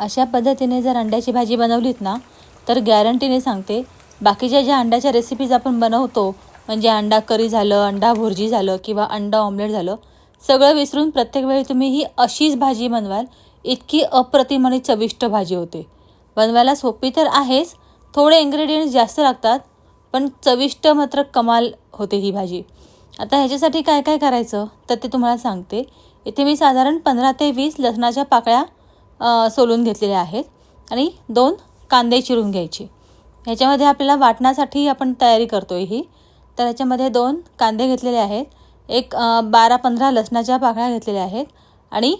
अशा पद्धतीने जर अंड्याची भाजी बनवलीत ना तर गॅरंटीने सांगते बाकीच्या ज्या अंड्याच्या रेसिपीज आपण बनवतो म्हणजे अंडा करी झालं अंडा भुर्जी झालं किंवा अंडा ऑमलेट झालं सगळं विसरून प्रत्येक वेळी तुम्ही ही अशीच भाजी बनवाल इतकी अप्रतिम आणि चविष्ट भाजी होते. बनवायला सोपी तर आहेच थोडे इन्ग्रेडियंट्स जास्त लागतात पण चविष्ट मात्र कमाल होते ही भाजी. आता ह्याच्यासाठी काय काय करायचं? तर ते तुम्हाला सांगते. इथे मी साधारण पंधरा ते वीस लसणाच्या पाकळ्या सोलून घेतलेले आहेत आणि दोन कांदे चिरून घ्यायचे. ह्याच्यामध्ये आपल्याला वाटण्यासाठी आपण तयारी करतो आहे ही. तर ह्याच्यामध्ये दोन कांदे घेतलेले आहेत एक बारा पंधरा लसणाच्या पाकळ्या घेतलेल्या आहेत आणि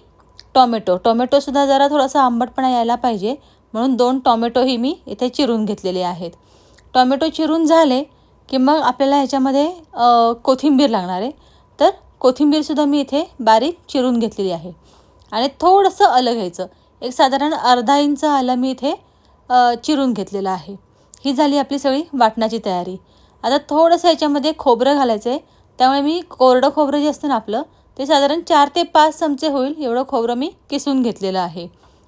टॉमॅटो. टॉमॅटोसुद्धा जरा थोडासा आंबटपणा यायला पाहिजे म्हणून दोन टॉमॅटोही मी इथे चिरून घेतलेले आहेत. टॉमॅटो चिरून झाले की मग आपल्याला ह्याच्यामध्ये कोथिंबीर लागणार आहे. तर कोथिंबीरसुद्धा मी इथे बारीक चिरून घेतलेली आहे. आणि थोडंसं आलं घ्यायचं. एक साधारण अर्धा इंच आलं मी इथे चिरून घेतलेलं आहे. ही झाली आपली सगळी वाटणाची तयारी. आता थोडंसं याच्यामध्ये खोबरं घालायचं आहे त्यामुळे मी कोरडं खोबरं जे असतं ना आपलं ते साधारण चार ते पाच चमचे होईल एवढं खोबरं मी किसून घेतलेलं आहे.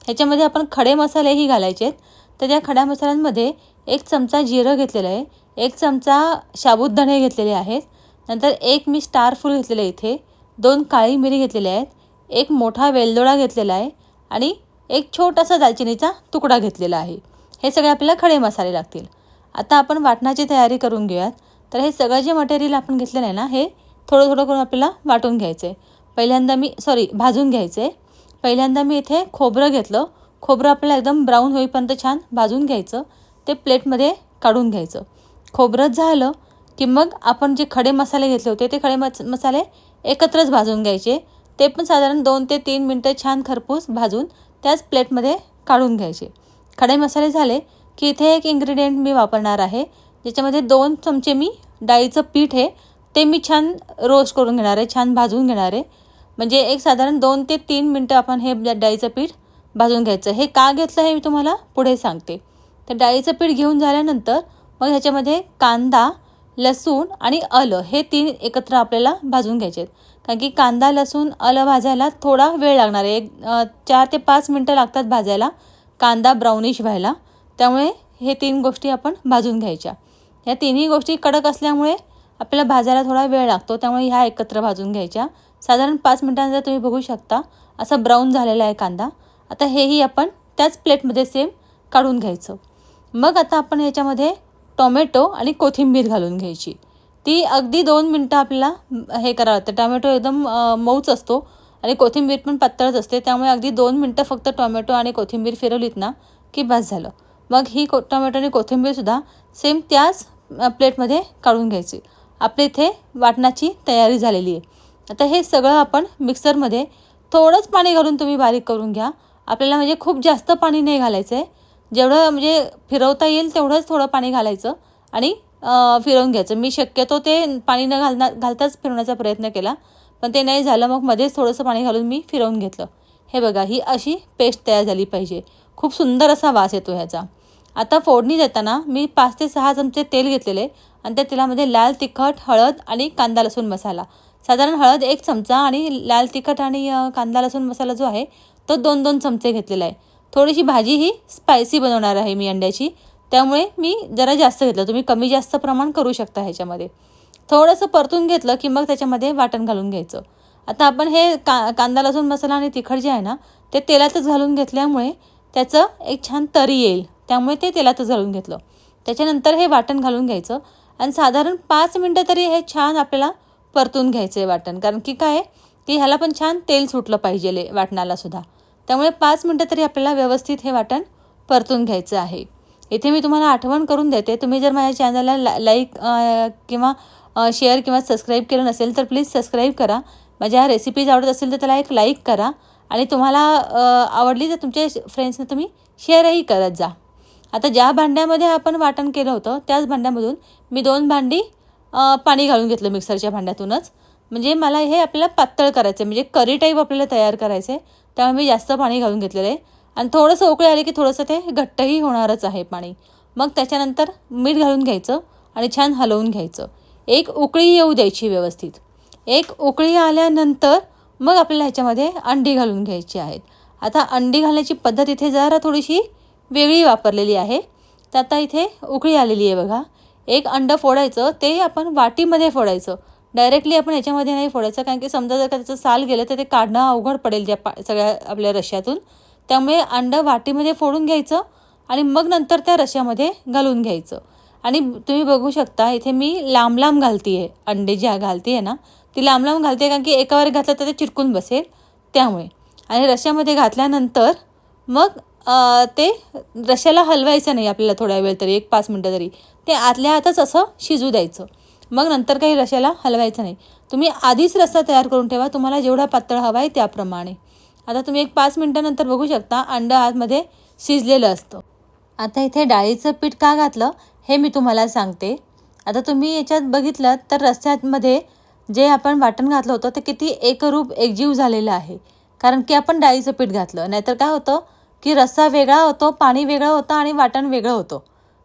ह्याच्यामध्ये आपण खडे मसालेही घालायचे आहेत तर त्या खड्या मसाल्यांमध्ये एक चमचा जिरं घेतलेलं आहे एक चमचा साबुदाणे घेतलेले आहेत नंतर एक मी स्टार फूल घेतलेलं आहे इथे दोन काळी मिरी घेतलेल्या आहेत एक मोठा वेलदोडा घेतलेला आहे आणि एक छोटासा दालचिनीचा तुकडा घेतलेला आहे. हे सगळे आपल्याला खडे मसाले लागतील. आता आपण वाटणाची तयारी करून घेऊयात. तर हे सगळं जे मटेरियल आपण घेतलेलं आहे ना हे थोडं थोडं करून आपल्याला वाटून घ्यायचं आहे पहिल्यांदा मी सॉरी भाजून घ्यायचं आहे पहिल्यांदा मी इथे खोबरं घेतलं. खोबरं आपल्याला एकदम ब्राऊन होईपर्यंत छान भाजून घ्यायचं. ते प्लेटमध्ये काढून घ्यायचं. खोबरं झालं की मग आपण जे खडे मसाले घेतले होते ते खडे मस मसाले एकत्रच भाजून घ्यायचे. ते पण साधारण दोन ते तीन मिनटं छान खरपूस भाजून त्याच प्लेटमध्ये काढून घ्यायचे. खडे मसाले झाले की इथे एक इन्ग्रेडियंट मी वापरणार आहे. ज्याच्यामध्ये दोन चमचे मी डाळीचं पीठ आहे. ते मी छान रोस्ट करून घेणार आहे छान भाजून घेणार आहे. म्हणजे एक साधारण दोन ते तीन मिनटं आपण हे डाळीचं पीठ भाजून घ्यायचं. हे का घेतलं हे मी तुम्हाला पुढे सांगते. तर डाळीचं पीठ घेऊन झाल्यानंतर मग ह्याच्यामध्ये कांदा लसूण आणि आलं हे तीन एकत्र आपल्याला भाजून घ्यायचे आहेत. कारण की कांदा लसूण आलं भाजायला थोडा वेळ लागणार आहे. एक चार ते पाच मिनटं लागतात भाजायला. कांदा ब्राउनिश व्हायला. त्यामुळे हे तीन गोष्टी आपण भाजून घ्यायच्या. ह्या तिन्ही गोष्टी कडक असल्यामुळे आपल्याला भाजायला थोडा वेळ लागतो. त्यामुळे ह्या एकत्र भाजून घ्यायच्या. साधारण पाच मिनटानंतर तुम्ही बघू शकता. असा ब्राऊन झालेला आहे कांदा. आता हेही आपण त्याच प्लेटमध्ये सेम काढून घ्यायचं. मग आता आपण याच्यामध्ये टोमॅटो आणि कोथिंबीर घालून घ्यायची. ती अगदी दोन मिनटं आपल्याला हे करावं लागतं. टोमॅटो एकदम मऊच असतो आणि कोथिंबीर पण पातळच असते. त्यामुळे अगदी दोन मिनटं फक्त टोमॅटो आणि कोथिंबीर फिरवलीत ना की बस झालं. मग ही को टोमॅटो आणि कोथिंबीरसुद्धा सेम त्याच प्लेटमध्ये काढून घ्यायची. आपल्या इथे वाटणाची तयारी झालेली आहे. आता हे सगळं आपण मिक्सरमध्ये थोडंच पाणी घालून तुम्ही बारीक करून घ्या. आपल्याला म्हणजे खूप जास्त पाणी नाही घालायचं आहे जेवढं म्हणजे फिरवता येईल तेवढंच थोडं पाणी घालायचं आणि फिरवून घ्यायचं. मी शक्यतो ते पाणी न घालना घालताच फिरवण्याचा प्रयत्न केला. पण ते नाही झालं मग मध्येच थोडंसं पाणी घालून मी फिरवून घेतलं. हे बघा ही अशी पेस्ट तयार झाली पाहिजे. खूप सुंदर असा वास येतो ह्याचा. आता फोडणी देताना मी पाच ते सहा चमचे तेल घेतलेले आणि त्या तेलामध्ये लाल तिखट हळद आणि कांदा लसूण मसाला. साधारण हळद एक चमचा आणि लाल तिखट आणि कांदा लसूण मसाला जो आहे तो दोन दोन चमचे घेतलेला आहे. थोडीशी भाजी ही स्पायसी बनवणार आहे मी अंड्याची. त्यामुळे मी जरा जास्त घेतलं. तुम्ही कमी जास्त प्रमाण करू शकता ह्याच्यामध्ये. थोडंसं परतून घेतलं की मग त्याच्यामध्ये वाटण घालून घ्यायचं. आता आपण हे का कांदा लसूण मसाला आणि तिखट जे आहे ना ते तेलातच घालून घेतल्यामुळे त्याचं एक छान तरी येईल. त्यामुळे ते तेलातच घालून घेतलं. त्याच्यानंतर हे वाटण घालून घ्यायचं. आणि साधारण पाच मिनटं तरी हे छान आपल्याला परतून घ्यायचं आहे वाटण. कारण की काय आहे की ह्याला पण छान तेल सुटलं पाहिजे वाटणाला सुद्धा. त्यामुळे पाच मिनटं तरी आपल्याला व्यवस्थित हे वाटण परतून घ्यायचं आहे. इथे मी तुम्हाला आठवण करून देते. तुम्ही जर माझ्या चॅनलला ला लाईक किंवा शेअर किंवा सबस्क्राईब केलं नसेल तर प्लीज सबस्क्राईब करा. माझ्या रेसिपीज आवडत असेल तर त्याला एक लाईक करा. आणि तुम्हाला आवडली तर तुमच्या फ्रेंड्सना तुम्ही शेअरही करत जा. आता ज्या भांड्यामध्ये आपण वाटण केलं होतं त्याच भांड्यामधून मी दोन भांडी पाणी घालून घेतलं मिक्सरच्या भांड्यातूनच. म्हणजे मला हे आपल्याला पातळ करायचं आहे म्हणजे करी टाईप आपल्याला तयार करायचं आहे त्यामुळे मी जास्त पाणी घालून घेतलेलं आहे. आणि थोडंसं उकळी आले की थोडंसं ते घट्टही होणारच आहे पाणी. मग त्याच्यानंतर मीठ घालून घ्यायचं आणि छान हलवून घ्यायचं. एक उकळी येऊ द्यायची व्यवस्थित. एक उकळी आल्यानंतर मग आपल्याला ह्याच्यामध्ये अंडी घालून घ्यायची आहेत. आता अंडी घालण्याची पद्धत इथे जरा थोडीशी वेगळी वापरलेली आहे. तर आता इथे उकळी आलेली आहे बघा. एक अंडं फोडायचं ते आपण वाटीमध्ये फोडायचं. डायरेक्टली आपण याच्यामध्ये नाही फोडायचं कारण की समजा जर का त्याचं साल गेलं तर ते काढणं अवघड पडेल त्या पा सगळ्या आपल्या रश्यातून त्यामुळे अंडं वाटीमध्ये फोडून घ्यायचं आणि मग नंतर त्या रश्यामध्ये घालून घ्यायचं. आणि तुम्ही बघू शकता इथे मी लांब लांब घालते आहे अंडे जी घालते आहे ना ती लांब लांब घालते कारण की एकावर घातलं तर ते चिटकून बसेल त्यामुळे. आणि रश्यामध्ये घातल्यानंतर मग ते रश्याला हलवायचं नाही आपल्याला थोड्या वेळ तरी एक पाच मिनटं तरी. ते आतल्या आतच असं शिजू द्यायचं. मग नंतर काही रश्याला हलवायचं नाही. तुम्ही आधीच रस्सा तयार करून ठेवा. तुम्हाला जेवढा पातळ हवा आहे त्याप्रमाणे. आता तुम्ही एक पाच मिनटानंतर बघू शकता अंडं आतमध्ये शिजलेलं असतं. आता इथे डाळीचं पीठ का घातलं हे मी तुम्हाला सांगते. आता तुम्ही याच्यात बघितलं तर रस्त्यामध्ये जे आपण वाटण घातलं होतं ते किती एकरूप एकजीव झालेलं आहे. कारण की आपण डाळीचं पीठ घातलं. नाहीतर काय होतं की रस्सा वेगळा होतो पाणी वेगळं होतं आणि वाटण वेगळं होतं.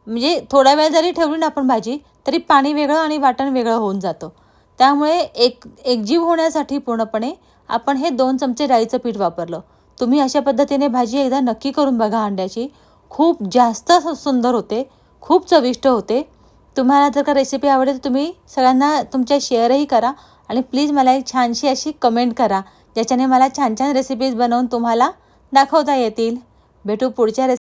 म्हणजे थोडा वेळ जरी ठेवली ना आपण भाजी तरी पाणी वेगळं आणि वाटण वेगळं होऊन जातं. त्यामुळे एक एकजीव होण्यासाठी पूर्णपणे आपण हे दोन चमचे राईचं पीठ वापरलं. तुम्ही अशा पद्धतीने भाजी एकदा नक्की करून बघा अंड्याची. खूप जास्त सुंदर होते. खूप चविष्ट होते. तुम्हाला जर का रेसिपी आवडेल तर तुम्ही सगळ्यांना तुमच्या शेअरही करा आणि प्लीज मला एक छानशी अशी कमेंट करा ज्याच्याने मला छान छान रेसिपीज बनवून तुम्हाला दाखवता येतील. भेटू पुढच्या रेसिपी